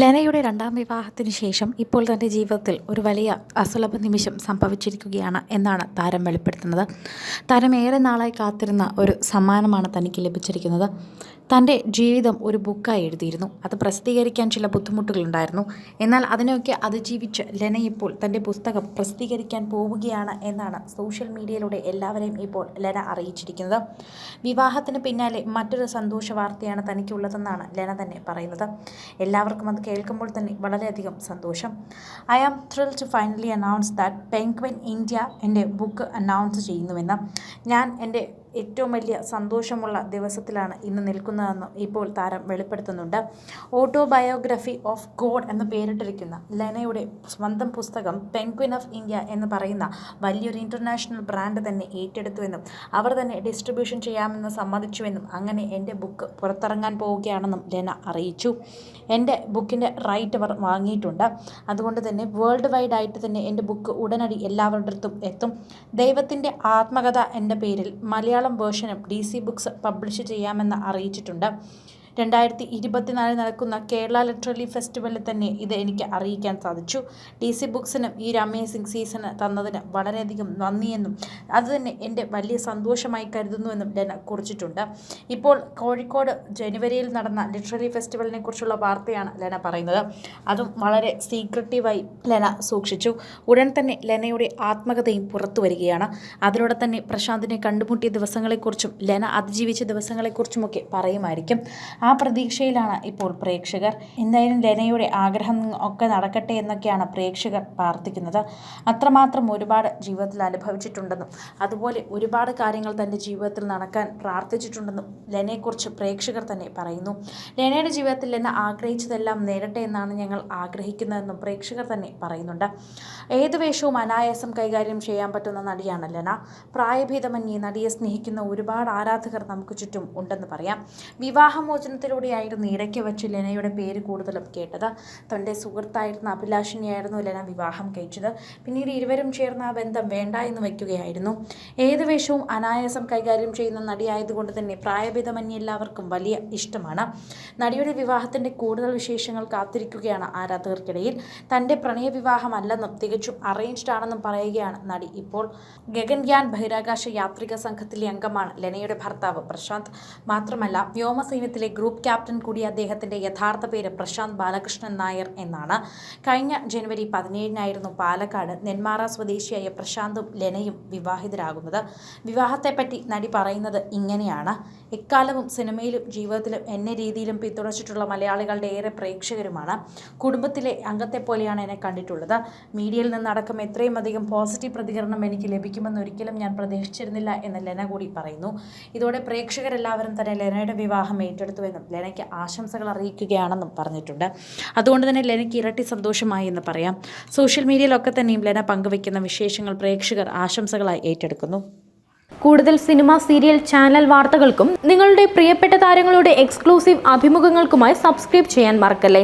ലെനയുടെ രണ്ടാം വിവാഹത്തിന് ശേഷം ഇപ്പോൾ തന്റെ ജീവിതത്തിൽ ഒരു വലിയ അസുലഭ നിമിഷം സംഭവിച്ചിരിക്കുകയാണ് എന്നാണ് താരം വെളിപ്പെടുത്തുന്നത്. താരം ഏറെ നാളായി കാത്തിരുന്ന ഒരു സമ്മാനമാണ് തനിക്ക് ലഭിച്ചിരിക്കുന്നത്. തന്റെ ജീവിതം ഒരു ബുക്കായി എഴുതിയിരുന്നു. അത് പ്രസിദ്ധീകരിക്കാൻ ചില ബുദ്ധിമുട്ടുകളുണ്ടായിരുന്നു. എന്നാൽ അതിനെയൊക്കെ അതിജീവിച്ച് ലെന ഇപ്പോൾ തന്റെ പുസ്തകം പ്രസിദ്ധീകരിക്കാൻ പോവുകയാണ് എന്നാണ് സോഷ്യൽ മീഡിയയിലൂടെ എല്ലാവരെയും ഇപ്പോൾ ലെന അറിയിച്ചിരിക്കുന്നത്. വിവാഹത്തിന് പിന്നാലെ മറ്റൊരു സന്തോഷ വാർത്തയാണ് തനിക്കുള്ളതെന്നാണ് ലെന തന്നെ പറയുന്നത്. എല്ലാവർക്കും അത് കേൾക്കുമ്പോൾ തന്നെ വളരെയധികം സന്തോഷം. I am thrill to finally announce that penguin India എന്റെ ബുക്ക് അനൗൺസ് ചെയ്യുന്നുവെന്ന്. ഞാൻ എന്റെ ഏറ്റവും വലിയ സന്തോഷമുള്ള ദിവസത്തിലാണ് ഇന്ന് നിൽക്കുന്നതെന്ന് ഇപ്പോൾ താരം വെളിപ്പെടുത്തുന്നുണ്ട്. ഓട്ടോബയോഗ്രഫി ഓഫ് ഗോഡ് എന്ന് പേരിട്ടിരിക്കുന്ന ലെനയുടെ സ്വന്തം പുസ്തകം പെൻക്വിൻ ഓഫ് ഇന്ത്യ എന്ന് പറയുന്ന വലിയൊരു ഇന്റർനാഷണൽ ബ്രാൻഡ് തന്നെ ഏറ്റെടുത്തുവെന്നും അവർ തന്നെ ഡിസ്ട്രിബ്യൂഷൻ ചെയ്യാമെന്ന് സമ്മതിച്ചുവെന്നും അങ്ങനെ എന്റെ ബുക്ക് പുറത്തിറങ്ങാൻ പോവുകയാണെന്നും ലെന അറിയിച്ചു. എന്റെ ബുക്കിന്റെ റൈറ്റ് അവർ വാങ്ങിയിട്ടുണ്ട്. അതുകൊണ്ട് തന്നെ വേൾഡ് വൈഡ് ആയിട്ട് തന്നെ എന്റെ ബുക്ക് ഉടനടി എല്ലാവരുടെ അടുത്തും എത്തും. ദൈവത്തിന്റെ ആത്മകഥ എന്റെ പേരിൽ മലയാളം വേർഷനും ഡി സി ബുക്സ് പബ്ലിഷ് ചെയ്യാമെന്ന് അറിയിച്ചിട്ടുണ്ട്. രണ്ടായിരത്തി ഇരുപത്തിനാലിൽ നടക്കുന്ന കേരള ലിറ്റററി ഫെസ്റ്റിവലിൽ തന്നെ ഇത് എനിക്ക് അറിയിക്കാൻ സാധിച്ചു. ഡി സി ബുക്സിനും ഈ ഒരു അമേസിംഗ് സീസണ് തന്നതിന് വളരെയധികം നന്ദിയെന്നും അതുതന്നെ എന്റെ വലിയ സന്തോഷമായി കരുതുന്നുവെന്നും ലെന കുറിച്ചിട്ടുണ്ട്. ഇപ്പോൾ കോഴിക്കോട് ജനുവരിയിൽ നടന്ന ലിറ്റററി ഫെസ്റ്റിവലിനെ കുറിച്ചുള്ള വാർത്തയാണ് ലെന പറയുന്നത്. അതും വളരെ സീക്രട്ടീവായി ലെന സൂക്ഷിച്ചു. ഉടൻ തന്നെ ലെനയുടെ ആത്മകഥയും പുറത്തു വരികയാണ്. അതിലൂടെ തന്നെ പ്രശാന്തിനെ കണ്ടുമുട്ടിയ ദിവസങ്ങളെക്കുറിച്ചും ലെന അതിജീവിച്ച ദിവസങ്ങളെക്കുറിച്ചുമൊക്കെ പറയുമായിരിക്കും. ആ പ്രതീക്ഷയിലാണ് ഇപ്പോൾ പ്രേക്ഷകർ. എന്തായാലും ലെനയുടെ ആഗ്രഹം ഒക്കെ നടക്കട്ടെ എന്നൊക്കെയാണ് പ്രേക്ഷകർ പ്രാർത്ഥിക്കുന്നത്. അത്രമാത്രം ഒരുപാട് ജീവിതത്തിൽ അനുഭവിച്ചിട്ടുണ്ടെന്നും അതുപോലെ ഒരുപാട് കാര്യങ്ങൾ തന്റെ ജീവിതത്തിൽ നടക്കാൻ പ്രാർത്ഥിച്ചിട്ടുണ്ടെന്നും ലെനയെക്കുറിച്ച് പ്രേക്ഷകർ തന്നെ പറയുന്നു. ലെനയുടെ ജീവിതത്തിൽ ലെന ആഗ്രഹിച്ചതെല്ലാം നേരട്ടെ എന്നാണ് ഞങ്ങൾ ആഗ്രഹിക്കുന്നതെന്നും പ്രേക്ഷകർ തന്നെ പറയുന്നുണ്ട്. ഏത് വേഷവും അനായാസം കൈകാര്യം ചെയ്യാൻ പറ്റുന്ന നടിയാണ് ലെന. പ്രായഭേദമന്യേ നടിയെ സ്നേഹിക്കുന്ന ഒരുപാട് ആരാധകർ നമുക്ക് ചുറ്റും ഉണ്ടെന്ന് പറയാം. വിവാഹമോചനത്തിലൂടെയായിരുന്നു ഇടയ്ക്ക് വെച്ച് ലെനയുടെ പേര് കൂടുതലും കേട്ടത്. തന്റെ സുഹൃത്തായിരുന്ന അഭിലാഷിനെയായിരുന്നു ലെന വിവാഹം കഴിച്ചത്. പിന്നീട് ഇരുവരും ചേർന്ന ആ ബന്ധം വേണ്ട എന്ന് വയ്ക്കുകയായിരുന്നു. ഏത് വേഷവും അനായാസം കൈകാര്യം ചെയ്യുന്ന നടിയായതുകൊണ്ട് തന്നെ പ്രായഭേദമന്യേ എല്ലാവർക്കും വലിയ ഇഷ്ടമാണ്. നടിയുടെ വിവാഹത്തിന്റെ കൂടുതൽ വിശേഷങ്ങൾ കാത്തിരിക്കുകയാണ് ആരാധകർക്കിടയിൽ. തന്റെ പ്രണയ വിവാഹമല്ലെന്നും തികച്ചും അറേഞ്ച്ഡ് ആണെന്നും പറയുകയാണ് നടി. ഇപ്പോൾ ഗഗൻയാൻ ബഹിരാകാശ യാത്രിക സംഘത്തിലെ അംഗമാണ് ലെനയുടെ ഭർത്താവ് പ്രശാന്ത്. മാത്രമല്ല വ്യോമസൈന്യത്തിലെ ഗ്രൂപ്പ് ക്യാപ്റ്റൻ കൂടി അദ്ദേഹത്തിന്റെ യഥാർത്ഥ പേര് പ്രശാന്ത് ബാലകൃഷ്ണൻ നായർ എന്നാണ്. കഴിഞ്ഞ ജനുവരി പതിനേഴിനായിരുന്നു പാലക്കാട് നെന്മാറ സ്വദേശിയായ പ്രശാന്തും ലെനയും വിവാഹിതരാകുന്നത്. വിവാഹത്തെപ്പറ്റി നടി പറയുന്നത് ഇങ്ങനെയാണ്. എക്കാലവും സിനിമയിലും ജീവിതത്തിലും എന്നെ രീതിയിലും പിന്തുണച്ചിട്ടുള്ള മലയാളികളുടെ ഏറെ പ്രേക്ഷകരുമാണ്. കുടുംബത്തിലെ അംഗത്തെ പോലെയാണ് എന്നെ കണ്ടിട്ടുള്ളത്. മീഡിയയിൽ നിന്നടക്കം എത്രയും അധികം പോസിറ്റീവ് പ്രതികരണം എനിക്ക് ലഭിക്കുമെന്ന് ഒരിക്കലും ഞാൻ പ്രതീക്ഷിച്ചിരുന്നില്ല എന്ന് ലെന കൂടി പറയുന്നു. ഇതോടെ പ്രേക്ഷകരെല്ലാവരും തന്നെ ലെനയുടെ വിവാഹം ഏറ്റെടുത്തുവെന്നും ലെനയ്ക്ക് ആശംസകൾ അറിയിക്കുകയാണെന്നും പറഞ്ഞിട്ടുണ്ട്. അതുകൊണ്ട് തന്നെ ലെനയ്ക്ക് ഇരട്ടി സന്തോഷമായി എന്ന് പറയാം. സോഷ്യൽ മീഡിയയിലൊക്കെ തന്നെയും ലെന പങ്കുവയ്ക്കുന്ന വിശേഷങ്ങൾ പ്രേക്ഷകർ ആശംസകളായി ഏറ്റെടുക്കുന്നു. കൂടുതൽ സിനിമ സീരിയൽ ചാനൽ വാർത്തകൾക്കും നിങ്ങളുടെ പ്രിയപ്പെട്ട താരങ്ങളുടെ എക്സ്ക്ലൂസീവ് അഭിമുഖങ്ങൾക്കുമായി സബ്സ്ക്രൈബ് ചെയ്യാൻ മറക്കല്ലേ?